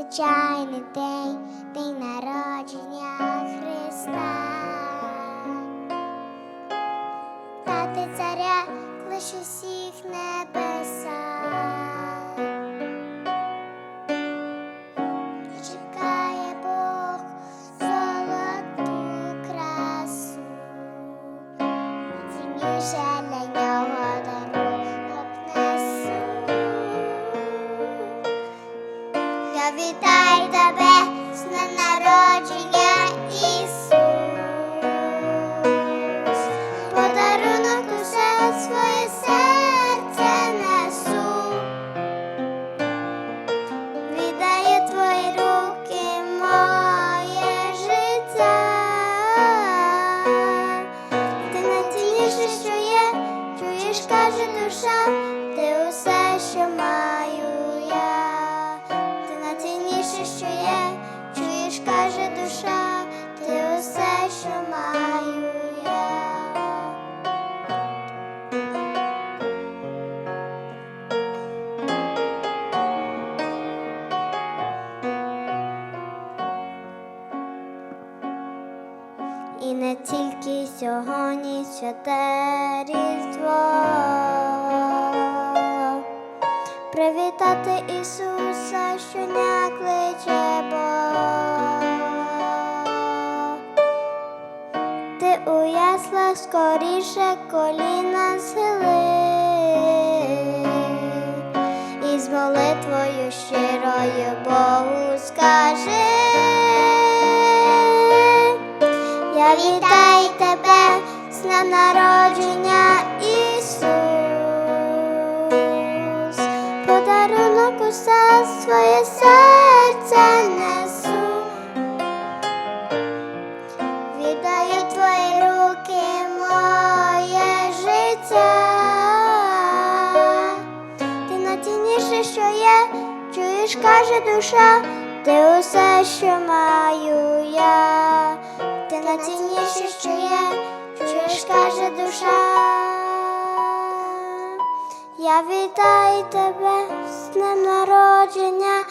незвичайний день, день народження Христа. Тати царя лиш усіх небеса. Чекає Бог золоту красу. Цінніше каже душа, ти усе, що маю я. Ти найцінніше, що є, чуєш, каже душа, ти усе, що маю. І не тільки сьогодні святе Різдво. Привітати Ісуса, щодня кличе Бог. Ти у яслах скоріше коліна схили. І з молитвою щирою Богу скажи. Я вітаю тебе з днем народження, Подарунок усе своє серце несу. Віддаю твої руки моє життя. Ти найцінніше, що є, чуєш, каже душа, ти усе, що маю я. Ти найцінніше, що є, чуєш, каже душа. Я вітаю тебе з днем народження.